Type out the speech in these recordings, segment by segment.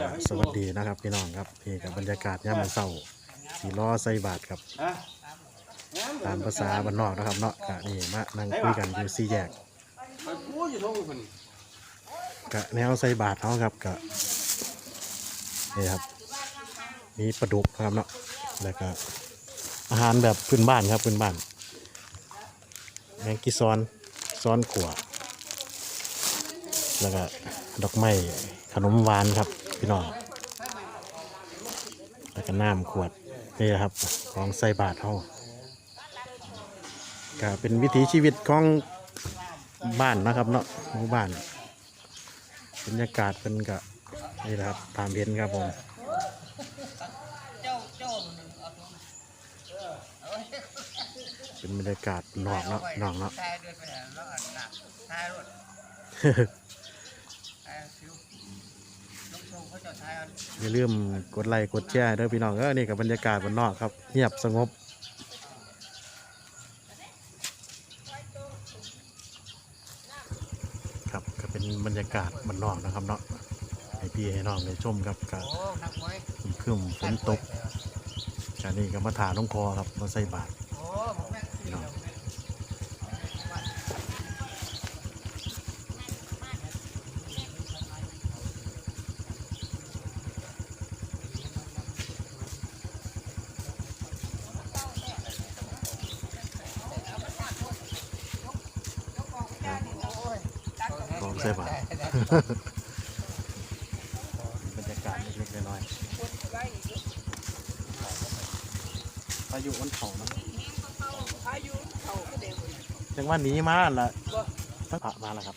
ก็สวัสดีนะครับพี่น้องครับนี่กับบรรยากาศยามมื้อเช้าที่ล้อใส่บาทครับ ฮะตามภาษาบ้านนอกนะครับเนาะก็นี่มานั่งคุยกันอยู่สี่แยกไปพูดอยู่ทงคนก็แนวใส่บาทเขาครับก็นี่ครับ มีปลาดุกครับเนาะแล้วก็อาหารแบบพื้นบ้านครับพื้นบ้านแมงกีซ้อนซ้อนขัวแล้วก็ดอกไม้ขนมหวานครับ พี่น้องแล้วก็น้ำขวดนี่นะครับของใส่บาทเขาก็เป็นวิถีชีวิตของบ้านนะครับเนาะหมู่บ้านบรรยากาศเป็นก็นี่แหละครับตามเห็นครับผมเป็นบรรยากาศนอกเนาะนอกเนาะ อย่าลืมกดไลค์กดแชร์เด้อพี่น้องเออนี่กับบรรยากาศบนนอกครับเงียบสงบครับก็เป็นบรรยากาศบนนอกนะครับเนาะให้พี่ให้น้องได้ชมครับกับโอ้นักมวยครึ้มฝนตกการนี่ก็มาถาน้องคอครับมาใส่บาตรพี่น้อง ส่บาตรบรรยากาศเล็กๆน้อยๆพายุมันเผานะจังว่าหนีมาละพระมาแล้วครับ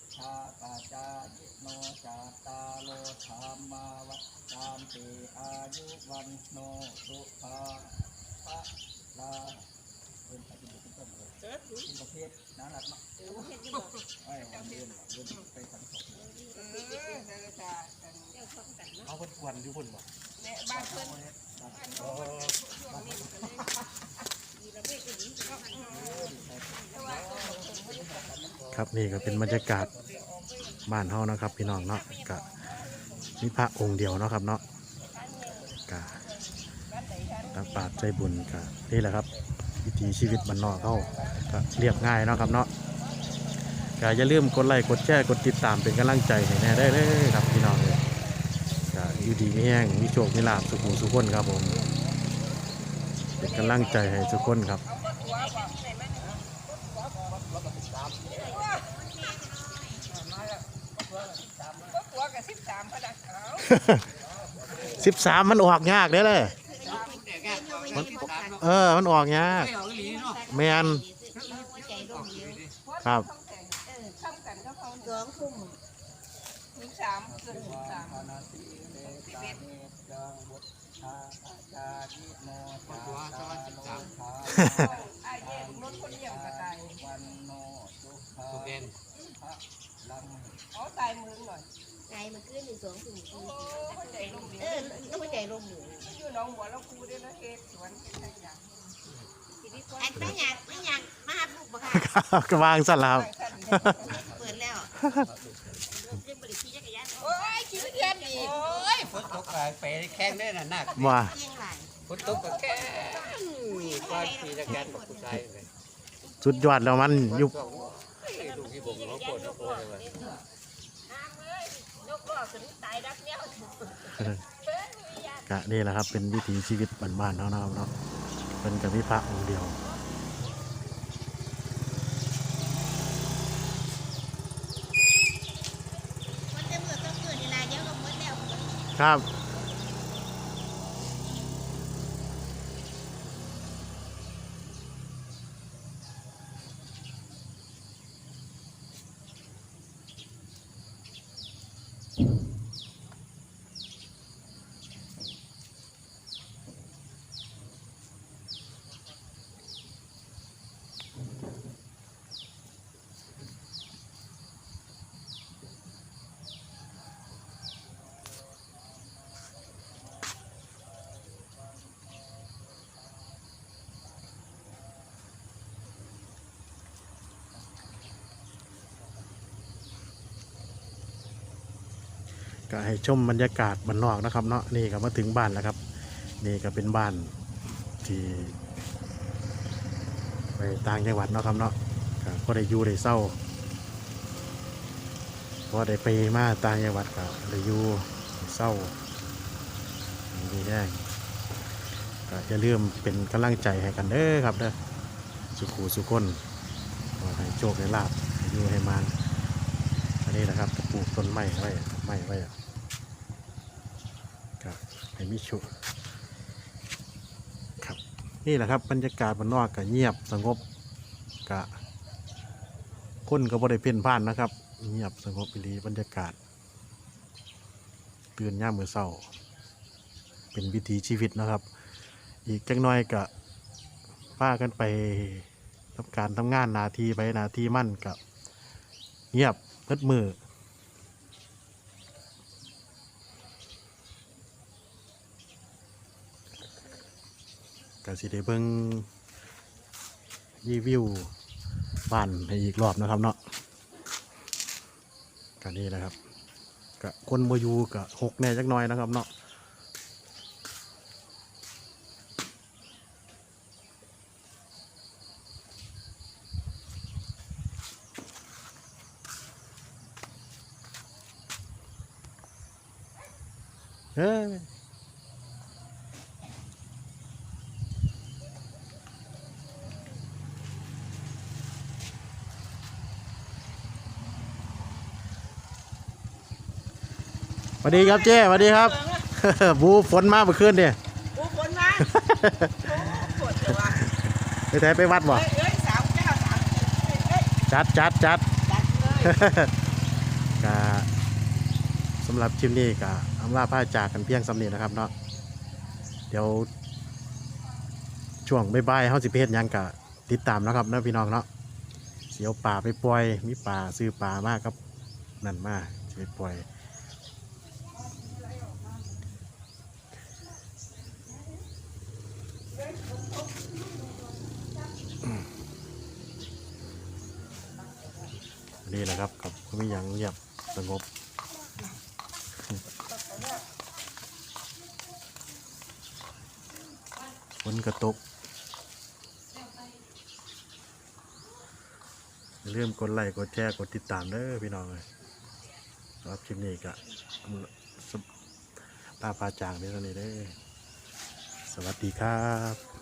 ชากาจายิโนจาตาโลธรรมาวัจามติอายุวันโนสุภาพะลาเป็นปฏิบัติเป็นต้นเลยเป็นประเภทน่ารักมากไอ้วันเดือนเดือนไปสังสมเอาคนกวนอยู่คนบ่ ครับนี่ก็เป็นบรรยากาศบ้านเฮานะครับ พี่น้องเนาะก็มีพระองค์เดียวเนาะครับเนาะก็ตักบาตรใจบุญก็นี่แหละครับ วิถีชีวิตบ้านนอกเขาก็เรียบง่ายเนาะครับเนาะก็อย่าลืมกดไลค์กดแชร์กดติดตามเป็นกำลังใจให้แน่ได้เลยครับพี่น้องเลยก็อยู่ดีมีแห้งมีโชคมีลาภสุขุสุขคนครับผม เป็นกำลังใจให้ทุกคนครับสิบสามมันออกยากเด้เลยเออ มันออกยากแมนครับสองทุ่มสิบสาม โนจาตาโลธรรมาไอเย่รถคนเดียวก็ตายวันโนสุภาสุเบนพระลังเอาตายมือหน่อยไงมันขึ้นอยู่สองทุ่มโอ้คนใจลงเอเดียอต้องไปใจลมอยู่อยู่หนองบัวแล้วกูได้นะเฮ็ดสวนเป็นไรอย่างอันไม่อยากไม่อยากมาหาลูกบ่ค่ะก็วางสั่นแล้วเปิดแล้วเรียบริขี่จักรยานโอ้ยขี้เกียจอีก ฝนตกอะไปแข้งได้น่ะหนักว่าเที่ยงหลายฝนตกก็แค่ก้อนขี่จักรยานกับผู้ชายเลยสุดยอดแล้วมันยุบดูที่ผมร้องโคตรร้องโคตรเลยยกล้อขึ้นตายดักเนี้ยกะนี่แหละครับเป็นวิถีชีวิตบ้านๆเนาะนะครับเนาะเป็นกับวิพระองค์เดียว ครับ ก็ให้ชมบรรยากาศบ้านนอกนะครับเนาะนี่ก็มาถึงบ้านแล้วครับ นี่ก็เป็นบ้านที่ไปต่างจังหวัดเนาะครับเนาะก็ได้อยู่ได้เศร้าพอได้ไปมาต่างจังหวัดก็ได้อยู่เศร้าดีแน่ก็อย่าลืมเป็นกำลังใจให้กันเด้อครับเด้อสุขูสุขคนขอให้โชคให้ลาบให้อยู่ให้มันอันนี้นะครับปลูกต้นไม้ไว้ไม้ไว้ มิชุครับนี่แหละครับบรรยากาศมันนอกก็เงียบสงบกะคนก็บ่ได้เพ่นพ่านนะครับ เงียบสงบอีหลีบรรยากาศตื่นย่ามมือเศร้า เป็นวิถีชีวิตนะครับ อีกจักหน้อยก็พากันไปทำการทำงานนาทีไปนาทีมั่นกับเงียบเพิดมือ ก็สิได้เบิ่งรีวิวบ้านให้อีกรอบนะครับเนาะก็นี่นะครับก็คนโมยูก็หกแน่จักหน่อยนะครับเนาะเอ้ สวัสดีครับเจ้สวัสดีครับ บูฝนมาเมื่อคืนเนี่ยโอ้ฝนมาโอ้ฝนเลยว่ะไปแท้ไปวัดบ่เอ้ยเอ้ยสามเก้าสามเอ้ยเอ้ยจัดจัดจัดจัดเลยกะสำหรับคลิปนี้กะอำลาผ้าจากกันเพียงสำเนีนะครับเนาะเดี๋ยว ช่วงบ่ายๆเฮาสิไปเฮ็ดหยังกะติดตามนะครับเนาะพี่น้องเนาะเสียวป่าไปปล่อยมีป่าซื้อป่ามากครับนั่นมาสิไปปล่อย นี่แหละครับกับมีอย่างเงียบสงบฝนกระตกอย่าลืมกดไลค์กดแชร์กดติดตามเด้อพี่น้องเลยรับคลิปนี้ก็ป้าพาจางเด้อเท่านี้เด้อ สวัสดีครับ